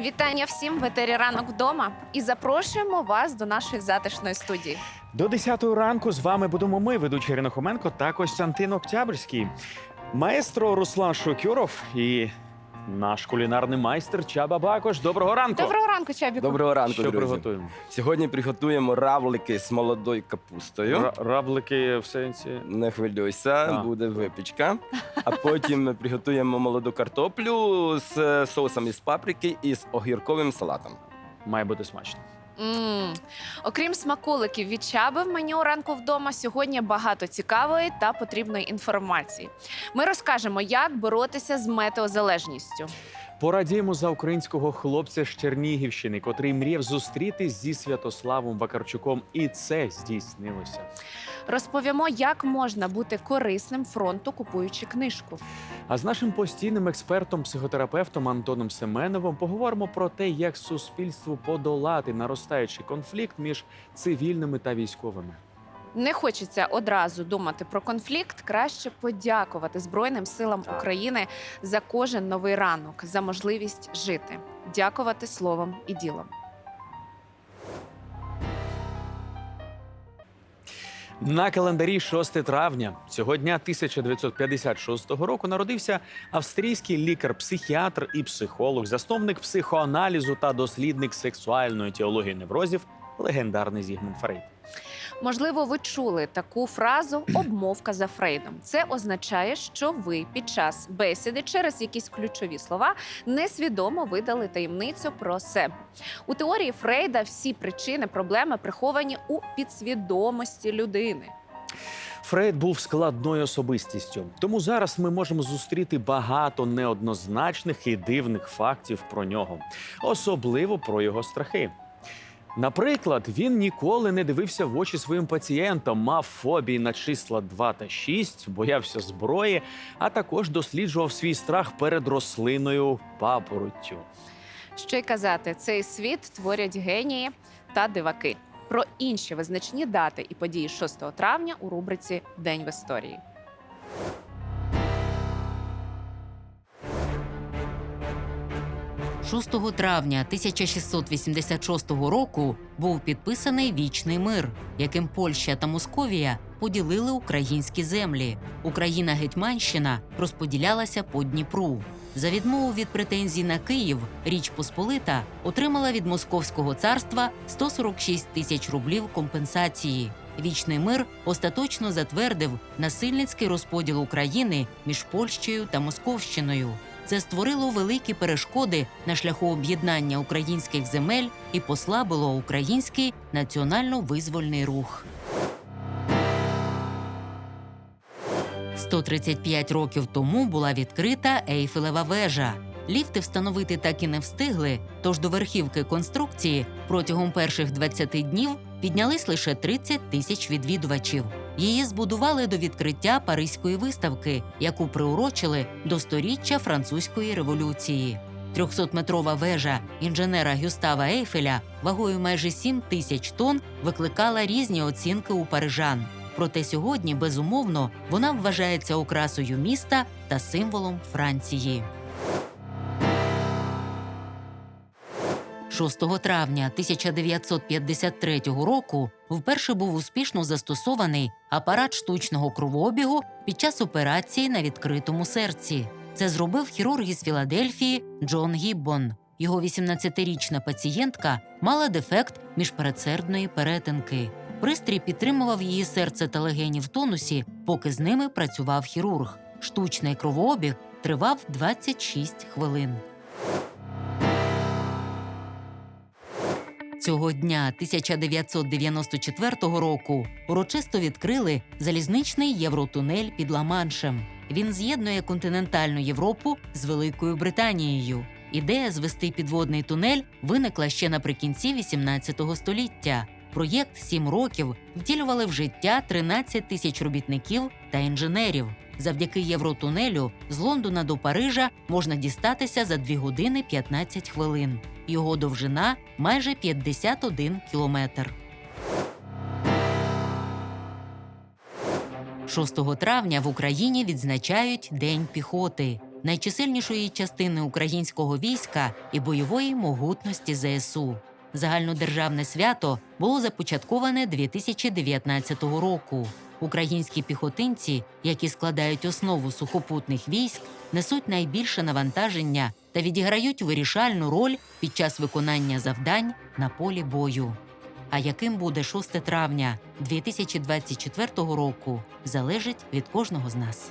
Вітання всім в етері ранок вдома і запрошуємо вас до нашої затишної студії. До 10 ранку з вами будемо ми, ведучий Ірина Хоменко та Костянтин Октябрьський. Маестро Руслан Шокюров і наш кулінарний майстер Чаба Бакош. Доброго ранку! Доброго ранку, Чабіку. Доброго ранку, Що друзі. приготуємо? Сьогодні приготуємо равлики з молодою капустою. Ра- Равлики в сенсі. Не хвилюйся, А. буде випічка. А потім ми приготуємо молоду картоплю з е, соусом із паприки і з огірковим салатом. Має бути смачно. М. Окрім смаколиків від Чаби в меню ранку вдома, сьогодні багато цікавої та потрібної інформації. Ми розкажемо, як боротися з метеозалежністю. Порадіємо за українського хлопця з Чернігівщини, котрий мріяв зустрітись зі Святославом Вакарчуком, і це здійснилося. Розповімо, як можна бути корисним фронту, купуючи книжку. А з нашим постійним експертом-психотерапевтом Антоном Семеновим поговоримо про те, як суспільству подолати наростаючий конфлікт між цивільними та військовими. Не хочеться одразу думати про конфлікт. Краще подякувати Збройним силам України за кожен новий ранок, за можливість жити. Дякувати словом і ділом. На календарі 6 травня цього дня 1956 року народився австрійський лікар-психіатр і психолог, засновник психоаналізу та дослідник сексуальної теології неврозів, легендарний Зігмунд Фрейд. Можливо, ви чули таку фразу обмовка за Фрейдом. Це означає, що ви під час бесіди через якісь ключові слова несвідомо видали таємницю про себе. У теорії Фрейда всі причини проблеми приховані у підсвідомості людини. Фрейд був складною особистістю, тому зараз ми можемо зустріти багато неоднозначних і дивних фактів про нього, особливо про його страхи. Наприклад, він ніколи не дивився в очі своїм пацієнтам, мав фобії на числа 2 та 6, боявся зброї, а також досліджував свій страх перед рослиною папороттю. Що й казати, цей світ творять генії та диваки. Про інші визначні дати і події 6 травня у рубриці День в історії. – 6 травня 1686 року був підписаний вічний мир, яким Польща та Московія поділили українські землі. Україна Гетьманщина розподілялася по Дніпру. За відмову від претензій на Київ Річ Посполита отримала від Московського царства 146 тисяч рублів компенсації. Вічний мир остаточно затвердив насильницький розподіл України між Польщею та Московщиною. Це створило великі перешкоди на шляху об'єднання українських земель і послабило український національно-визвольний рух. 135 років тому була відкрита Ейфелева вежа. Ліфти встановити так і не встигли, тож до верхівки конструкції протягом перших 20 днів піднялись лише 30 тисяч відвідувачів. Її збудували до відкриття Паризької виставки, яку приурочили до сторіччя французької революції. 300-метрова вежа інженера Гюстава Ейфеля вагою майже 7 тисяч тонн викликала різні оцінки у парижан. Проте сьогодні, безумовно, вона вважається окрасою міста та символом Франції. 6 травня 1953 року вперше був успішно застосований апарат штучного кровообігу під час операції на відкритому серці. Це зробив хірург із Філадельфії Джон Гіббон. Його 18-річна пацієнтка мала дефект міжпередсердної перетинки. Пристрій підтримував її серце та легені в тонусі, поки з ними працював хірург. Штучний кровообіг тривав 26 хвилин. Цього дня 1994 року урочисто відкрили залізничний євротунель під Ла-Маншем. Він з'єднує континентальну Європу з Великою Британією. Ідея звести підводний тунель виникла ще наприкінці 18 століття. Проєкт сім років втілювали в життя 13 тисяч робітників та інженерів. Завдяки євротунелю з Лондона до Парижа можна дістатися за 2 години 15 хвилин. Його довжина майже 51 кілометр. 6 травня в Україні відзначають День піхоти. найчисельнішої частини українського війська і бойової могутності ЗСУ. Загальнодержавне свято було започатковане 2019 року. Українські піхотинці, які складають основу сухопутних військ, несуть найбільше навантаження та відіграють вирішальну роль під час виконання завдань на полі бою. А яким буде 6 травня 2024 року, залежить від кожного з нас.